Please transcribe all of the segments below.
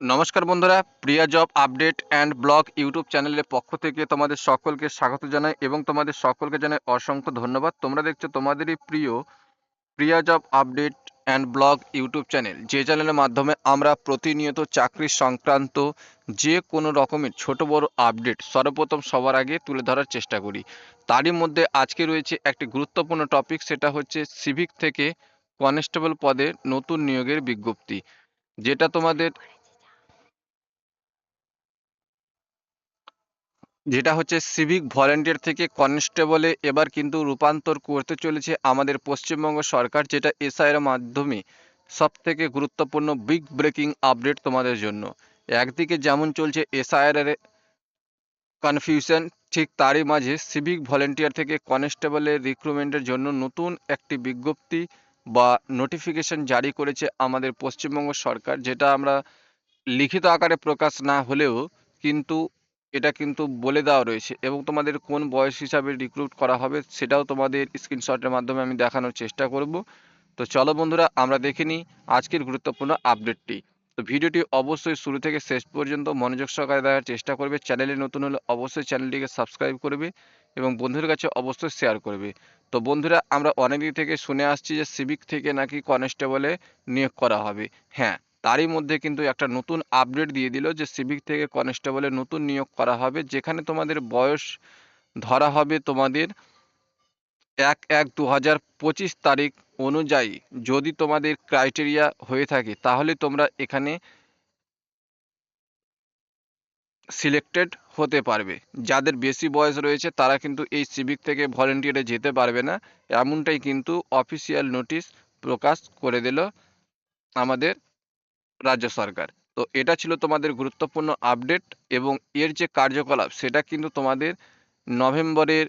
নমস্কার বন্ধুরা, Priya job update and blog YouTube চ্যানেলের পক্ষ থেকে তোমাদের সকলকে স্বাগত জানাই এবং তোমাদের সকলকে জানাই অসংখ্য ধন্যবাদ। তোমরা দেখছ তোমাদেরই প্রিয় Priya job update and blog YouTube channel. যে চ্যানেলের মাধ্যমে আমরা প্রতিনিয়ত চাকরি সংক্রান্ত যে কোনো রকমের ছোট বড় আপডেট সর্বপ্রথম সবার আগে তুলে ধরার চেষ্টা করি। তারই মধ্যে আজকে রয়েছে একটি গুরুত্বপূর্ণ টপিক, সেটা হচ্ছে সিভিক থেকে কনস্টেবল পদে নতুন নিয়োগের বিজ্ঞপ্তি, যেটা তোমাদের যেটা হচ্ছে সিভিক ভলেন্টিয়ার থেকে কনস্টেবলে এবার কিন্তু রূপান্তর করতে চলেছে আমাদের পশ্চিমবঙ্গ সরকার, যেটা এসআইয়ের মাধ্যমে। সব থেকে গুরুত্বপূর্ণ বিগ ব্রেকিং আপডেট তোমাদের জন্য। একদিকে যেমন চলছে এসআইআর কনফিউশন ঠিক তারই মাঝে সিভিক ভলেন্টিয়ার থেকে কনস্টেবলের রিক্রুটমেন্টের জন্য নতুন একটি বিজ্ঞপ্তি বা নোটিফিকেশন জারি করেছে আমাদের পশ্চিমবঙ্গ সরকার, যেটা আমরা লিখিত আকারে প্রকাশ না হলেও কিন্তু এটা কিন্তু বলে দেওয়া রয়েছে এবং তোমাদের কোন বয়স হিসাবে রিক্রুট করা হবে সেটাও তোমাদের স্ক্রিনশটের মাধ্যমে আমি দেখানোর চেষ্টা করব। তো চলো বন্ধুরা, আমরা দেখে নিই আজকের গুরুত্বপূর্ণ আপডেটটি তো ভিডিওটি অবশ্যই শুরু থেকে শেষ পর্যন্ত মনোযোগ সহকারে দেখার চেষ্টা করবে। চ্যানেলে নতুন হলে অবশ্যই চ্যানেলটিকে সাবস্ক্রাইব করবে এবং বন্ধুদের কাছে অবশ্যই শেয়ার করবে। তো বন্ধুরা, আমরা অনেক দিক থেকে শুনে আসছি যে সিভিক থেকে নাকি কনস্টেবলে নিয়োগ করা হবে। হ্যাঁ তারই মধ্যে কিন্তু একটা নতুন আপডেট দিয়ে দিল যে সিভিক থেকে কনস্টেবলে নতুন নিয়োগ করা হবে, যেখানে তোমাদের বয়স ধরা হবে তোমাদের এক এক দু হাজার পঁচিশ তারিখ অনুযায়ী। যদি তোমাদের ক্রাইটেরিয়া হয়ে থাকে, তাহলে তোমরা এখানে সিলেক্টেড হতে পারবে। যাদের বেশি বয়স রয়েছে, তারা কিন্তু এই সিভিক থেকে ভলেন্টিয়ারে যেতে পারবে না। এমনটাই কিন্তু অফিসিয়াল নোটিশ প্রকাশ করে দিল আমাদের রাজ্য সরকার। তো এটা ছিল তোমাদের গুরুত্বপূর্ণ আপডেট এবং এর যে কার্যকলাপ, সেটা কিন্তু তোমাদের নভেম্বরের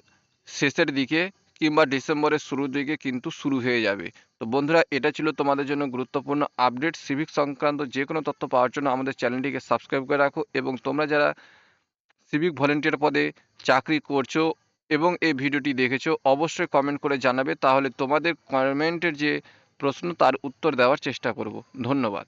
শেষের দিকে কিংবা ডিসেম্বরের শুরুর দিকে কিন্তু শুরু হয়ে যাবে। তো বন্ধুরা, এটা ছিল তোমাদের জন্য গুরুত্বপূর্ণ আপডেট সিভিক সংক্রান্ত যে কোনো তথ্য পাওয়ার জন্য আমাদের চ্যানেলটিকে সাবস্ক্রাইব করে রাখো এবং তোমরা যারা সিভিক ভলেন্টিয়ার পদে চাকরি করছ এবং এই ভিডিওটি দেখেছ, অবশ্যই কমেন্ট করে জানাবে। তাহলে তোমাদের কমেন্টের যে প্রশ্ন, তার উত্তর দেওয়ার চেষ্টা করব। ধন্যবাদ।